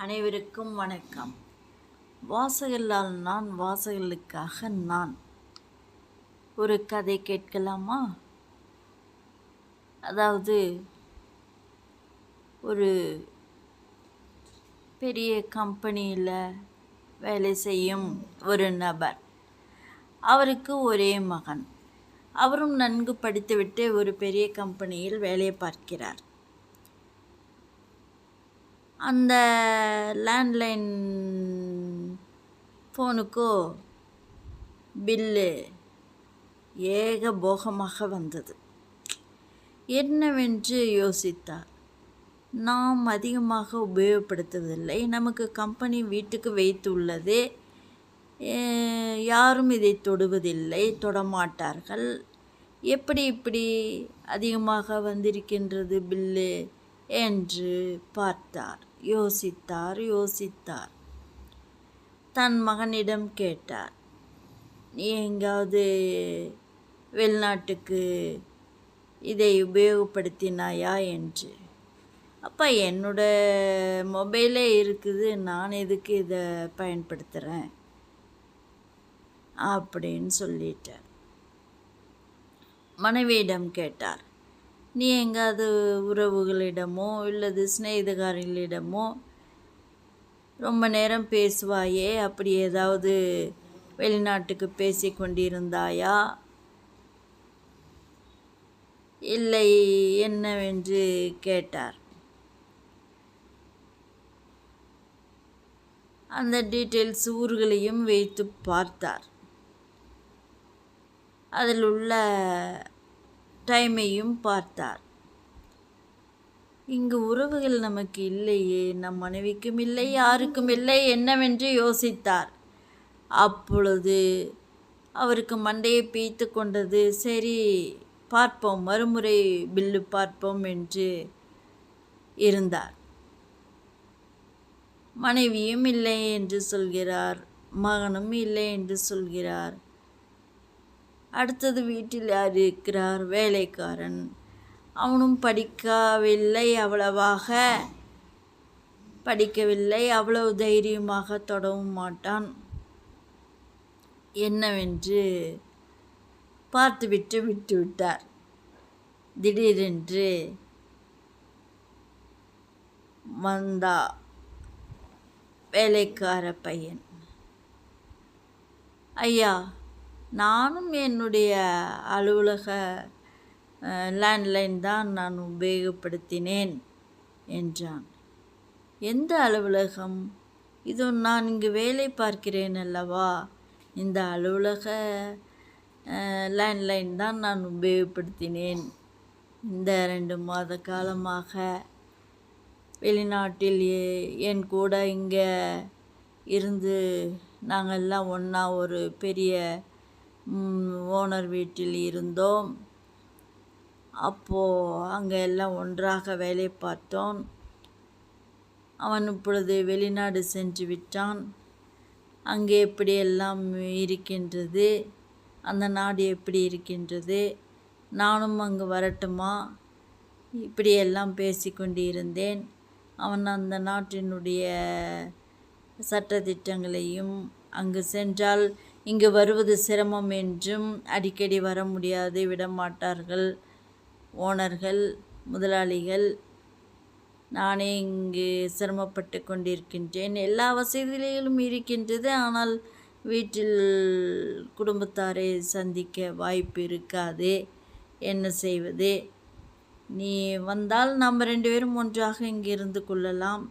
அனைவருக்கும் வணக்கம். வாசகல்லால் நான் வாசகர்களுக்காக நான். ஒரு கதை கேட்கலாமா? அதாவது ஒரு பெரிய கம்பெனியில் வேலை செய்யும் ஒரு நபர். அவருக்கு ஒரே மகன். அவரும் நன்கு படித்துவிட்டு ஒரு பெரிய கம்பெனியில் வேலையை பார்க்கிறார். அந்த லேண்ட்லைன் ஃபோனுக்கோ பில்லு ஏகபோகமாக வந்தது. என்னவென்று யோசித்தார். நாம் அதிகமாக உபயோகப்படுத்துவதில்லை. நமக்கு கம்பெனி வீட்டுக்கு வைத்துள்ளது. யாரும் இதை தொடுவதில்லை. தொடமாட்டார்கள். எப்படி இப்படி அதிகமாக வந்திருக்கின்றது பில்லு என்று பார்த்தார். யோசித்தார் யோசித்தார். தன் மகனிடம் கேட்டார் நீ எங்காவது வெளிநாட்டுக்கு இதை உபயோகப்படுத்தினாயா? என்று. அப்பா என்னோட மொபைலே இருக்குது நான் எதுக்கு இதை பயன்படுத்துகிறேன் அப்படின்னு சொல்லிட்டார். மனைவியிடம் கேட்டார் நீ எங்காவது உறவுகளிடமோ இல்லது சிநேகிதகாரிகளிடமோ ரொம்ப நேரம் பேசுவாயே? அப்படி ஏதாவது வெளிநாட்டுக்கு பேசி கொண்டிருந்தாயா? இல்லை என்னவென்று கேட்டார். அந்த டீட்டெயில்ஸ் ஊர்களையும் வைத்து பார்த்தார். அதில் உள்ள டைமையும் பார்த்தார். இங்கு உறவுகள் நமக்கு இல்லையே நம் மனைவிக்கும் இல்லை யாருக்கும் இல்லை என்னவென்று யோசித்தார். அப்பொழுது அவருக்கு மண்டையை பீய்த்து கொண்டது சரி பார்ப்போம் மறுமுறை பில்லு பார்ப்போம் என்று இருந்தார். மனைவியும் இல்லை என்று சொல்கிறார் மகனும் இல்லை என்று சொல்கிறார். அடுத்தது வீட்டில் யார் இருக்கிறார்? வேலைக்காரன். அவனும் படிக்கவில்லை அவ்வளவாக. படிக்கவில்லை அவ்வளவு தைரியமாக தொடவும் மாட்டான். என்னவென்று பார்த்துவிட்டு விட்டு விட்டார் திடீரென்று வந்தா வேலைக்கார பையன். ஐயா நானும் என்னுடைய அலுவலக லேண்ட்லைன் தான் நான் உபயோகப்படுத்தினேன் என்றான். எந்த அலுவலகம்? இதோ நான் இங்கு வேலை பார்க்கிறேன் அல்லவா? இந்த அலுவலக லேண்ட்லைன் தான் நான் உபயோகப்படுத்தினேன். இந்த ரெண்டு மாத காலமாக வெளிநாட்டில் என் கூட இங்கே இருந்து நாங்கள்லாம் ஒன்றா ஒரு பெரிய ஓனர் வீட்டில் இருந்தோம். அப்போது அங்கே எல்லாம் ஒன்றாக வேலை பார்த்தோம். அவன் இப்பொழுது வெளிநாடு சென்று விட்டான். அங்கே எப்படியெல்லாம் இருக்கின்றது? அந்த நாடு எப்படி இருக்கின்றது? நானும் அங்கு வரட்டுமா? இப்படியெல்லாம் பேசிக்கொண்டு இருந்தேன் அவன் அந்த நாட்டினுடைய சட்டத்திட்டங்களையும் அங்கு சென்றால் இங்கு வருவது சிரமம் என்றும் அடிக்கடி வர முடியாது விடமாட்டார்கள் ஓனர்கள் முதலாளிகள் நானே இங்கு சிரமப்பட்டு கொண்டிருக்கின்றேன். எல்லா வசதிகளிலும் இருக்கின்றது ஆனால் வீட்டில் குடும்பத்தாரை சந்திக்க வாய்ப்பு இருக்காது. என்ன செய்வது? நீ வந்தால் நாம் ரெண்டு பேரும் ஒன்றாக இங்கு இருந்து கொள்ளலாம்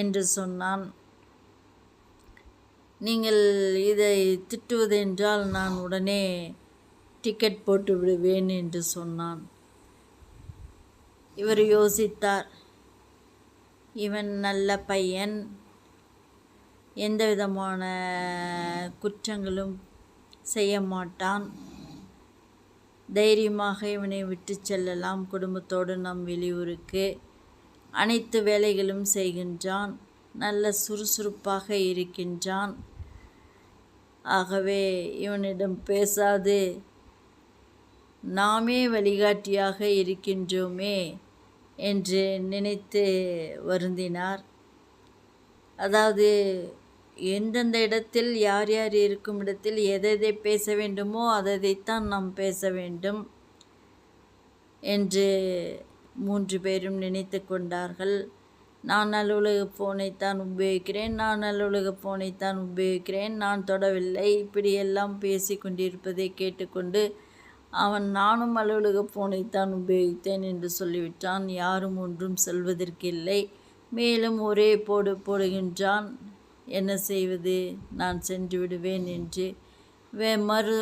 என்று சொன்னான். நீங்கள் இதை திட்டுவதென்றால் நான் உடனே டிக்கெட் போட்டு விடுவேன் என்று சொன்னான். இவர் யோசித்தார். இவன் நல்ல பையன். எந்த விதமான குற்றங்களும் செய்ய மாட்டான். தைரியமாக இவனை விட்டு செல்லலாம். குடும்பத்தோடு நம் வெளியூருக்கு அனைத்து வேலைகளும் செய்கின்றான். நல்ல சுறுசுறுப்பாக இருக்கின்றான். ஆகவே இவனிடம் பேசாது. நாமே வழிகாட்டியாக இருக்கின்றோமே என்று நினைத்து வருந்தினார். அதாவது எந்தெந்த இடத்தில் யார் யார் இருக்கும் இடத்தில் எதை எதை பேச வேண்டுமோ அதைத்தான் நாம் பேச வேண்டும் என்று மூன்று பேரும் நினைத்து கொண்டார்கள். நான் நல்லுலக ஃபோனைத்தான் உபயோகிக்கிறேன் நான் நல்லுலக போனைத்தான் உபயோகிக்கிறேன். நான் தொடவில்லை. இப்படியெல்லாம் பேசி கொண்டிருப்பதை கேட்டுக்கொண்டு அவன் நானும் அலுவலக போனைத்தான் உபயோகித்தேன் என்று சொல்லிவிட்டான். யாரும் ஒன்றும் சொல்வதற்கில்லை. மேலும் ஒரே போடு போடுகின்றான். என்ன செய்வது? நான் சென்று விடுவேன் என்று. வே மறு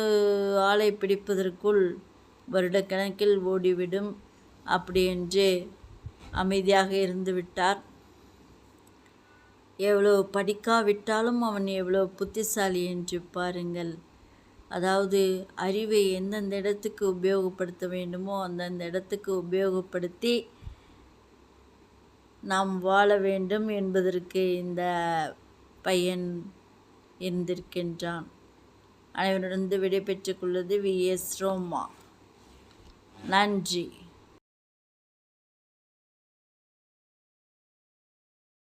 ஆளை பிடிப்பதற்குள் வருடக்கணக்கில் ஓடிவிடும். அப்படி என்று அமைதியாக இருந்து விட்டார். எவ்வளோ படிக்காவிட்டாலும் அவன் எவ்வளோ புத்திசாலி என்று பாருங்கள். அதாவது அறிவை எந்தெந்த இடத்துக்கு உபயோகப்படுத்த வேண்டுமோ அந்தந்த இடத்துக்கு உபயோகப்படுத்தி நாம் வாழ வேண்டும் என்பதற்கு இந்த பையன் இருந்திருக்கின்றான். அனைவரிடந்து விடைபெற்றுக் கொள்வது வி. எஸ். ரோமா. நன்றி.